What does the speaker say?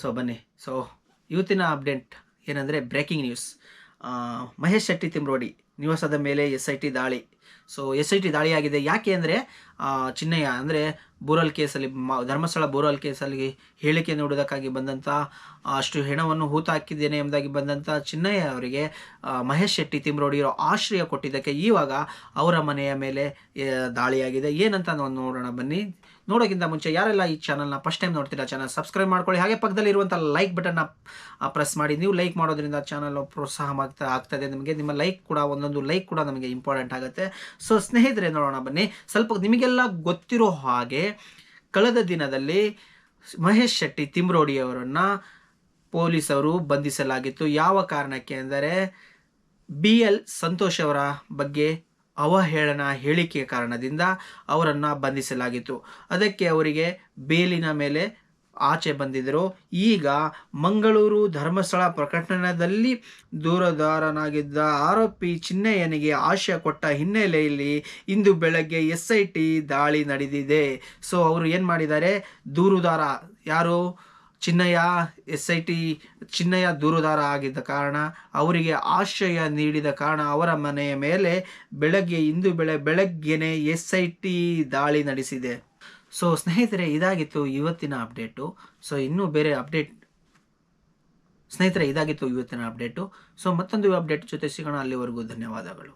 So ಬನ್ನಿ. So ಇವತ್ತಿನ update ಏನಂದರೆ ಬ್ರೇಕಿಂಗ್ ನ್ಯೂಸ್ ಮಹೇಶ್ ಶೆಟ್ಟಿ ತಿಮ್ರೋಡಿ ನಿವಾಸದ ಮೇಲೆ ಎಸ್ ಐ ಟಿ ದಾಳಿ. ಸೊ ಎಸ್ ಐ ಟಿ ದಾಳಿಯಾಗಿದೆ ಯಾಕೆ ಅಂದರೆ ಚಿನ್ನಯ್ಯ, ಅಂದರೆ ಬೋರಲ್ ಕೇಸಲ್ಲಿ ಧರ್ಮಸ್ಥಳ ಬೋರಲ್ ಕೇಸಲ್ಲಿ ಹೇಳಿಕೆ ನೀಡುವುದಕ್ಕಾಗಿ ಬಂದಂಥ ಅಷ್ಟು ಹೆಣವನ್ನು ಹೂತ ಹಾಕಿದ್ದೇನೆ ಎಂಬುದಾಗಿ ಬಂದಂಥ ಚಿನ್ನಯ್ಯ ಅವರಿಗೆ ಮಹೇಶ್ ಶೆಟ್ಟಿ ತಿಮ್ರೋಡಿರೋ ಆಶ್ರಯ ಕೊಟ್ಟಿದ್ದಕ್ಕೆ ಈವಾಗ ಅವರ ಮನೆಯ ಮೇಲೆ ದಾಳಿಯಾಗಿದೆ ಏನಂತ ನಾವು ನೋಡೋಣ ಬನ್ನಿ. ನೋಡೋಕ್ಕಿಂತ ಮುಂಚೆ ಯಾರೆಲ್ಲ ಈ ಚಾನಲ್ನ ಫಸ್ಟ್ ಟೈಮ್ ನೋಡ್ತೀರಾ ಚಾನಲ್ ಸಬ್ಸ್ಕ್ರೈಬ್ ಮಾಡ್ಕೊಳ್ಳಿ. ಹಾಗೆ ಪಕ್ಕದಲ್ಲಿ ಇರುವಂಥ ಲೈಕ್ ಬಟನ್ನ ಪ್ರೆಸ್ ಮಾಡಿ. ನೀವು ಲೈಕ್ ಮಾಡೋದ್ರಿಂದ ಚಾನಲ್ ಪ್ರೋತ್ಸಾಹ ಆಗ್ತಾ ಆಗ್ತದೆ ನಿಮಗೆ. ನಿಮ್ಮ ಲೈಕ್ ಕೂಡ, ಒಂದೊಂದು ಲೈಕ್ ಕೂಡ ನಮಗೆ ಇಂಪಾರ್ಟೆಂಟ್ ಆಗುತ್ತೆ. ಸೊ ಸ್ನೇಹಿತರೆ ನೋಡೋಣ ಬನ್ನಿ. ಸ್ವಲ್ಪ ನಿಮಗೆಲ್ಲ ಗೊತ್ತಿರೋ ಹಾಗೆ ಕಳೆದ ದಿನದಲ್ಲಿ ಮಹೇಶ್ ಶೆಟ್ಟಿ ತಿಮ್ರೋಡಿಯವರನ್ನು ಪೊಲೀಸರು ಬಂಧಿಸಲಾಗಿತ್ತು. ಯಾವ ಕಾರಣಕ್ಕೆ ಅಂದರೆ ಬಿ ಎಲ್ ಸಂತೋಷ್ ಅವರ ಬಗ್ಗೆ ಅವಹೇಳನ ಹೇಳಿಕೆಯ ಕಾರಣದಿಂದ ಅವರನ್ನು ಬಂಧಿಸಲಾಗಿತ್ತು. ಅದಕ್ಕೆ ಅವರಿಗೆ ಬೇಲಿನ ಮೇಲೆ ಆಚೆ ಬಂದಿದ್ದರು. ಈಗ ಮಂಗಳೂರು ಧರ್ಮಸ್ಥಳ ಪ್ರಕಟಣದಲ್ಲಿ ದೂರದಾರನಾಗಿದ್ದ ಆರೋಪಿ ಚಿನ್ನಯ್ಯನಿಗೆ ಆಶಯ ಕೊಟ್ಟ ಹಿನ್ನೆಲೆಯಲ್ಲಿ ಇಂದು ಬೆಳಗ್ಗೆ ಎಸ್ ಐ ಟಿ ದಾಳಿ ನಡೆದಿದೆ. ಸೊ ಅವರು ಏನು ಮಾಡಿದ್ದಾರೆ? ದೂರುದಾರ ಯಾರು? Chinnayya S I T Chinnayya ದೂರುದಾರ ಆಗಿದ್ದ ಕಾರಣ, ಅವರಿಗೆ ಆಶ್ರಯ ನೀಡಿದ ಕಾರಣ ಅವರ ಮನೆಯ ಮೇಲೆ ಬೆಳಗ್ಗೆ, ಇಂದು ಬೆಳೆ, ಬೆಳಗ್ಗೆನೆ ಎಸ್ ಐ ಟಿ ದಾಳಿ ನಡೆಸಿದೆ. ಸೊ ಸ್ನೇಹಿತರೆ, ಇದಾಗಿತ್ತು ಇವತ್ತಿನ ಅಪ್ಡೇಟು ಸೊ ಇನ್ನೂ ಬೇರೆ ಅಪ್ಡೇಟ್ ಸ್ನೇಹಿತರೆ, ಇದಾಗಿತ್ತು ಇವತ್ತಿನ ಅಪ್ಡೇಟು ಸೊ ಮತ್ತೊಂದು ಅಪ್ಡೇಟ್ ಜೊತೆ ಸಿಗೋಣ. ಅಲ್ಲಿವರೆಗೂ ಧನ್ಯವಾದಗಳು.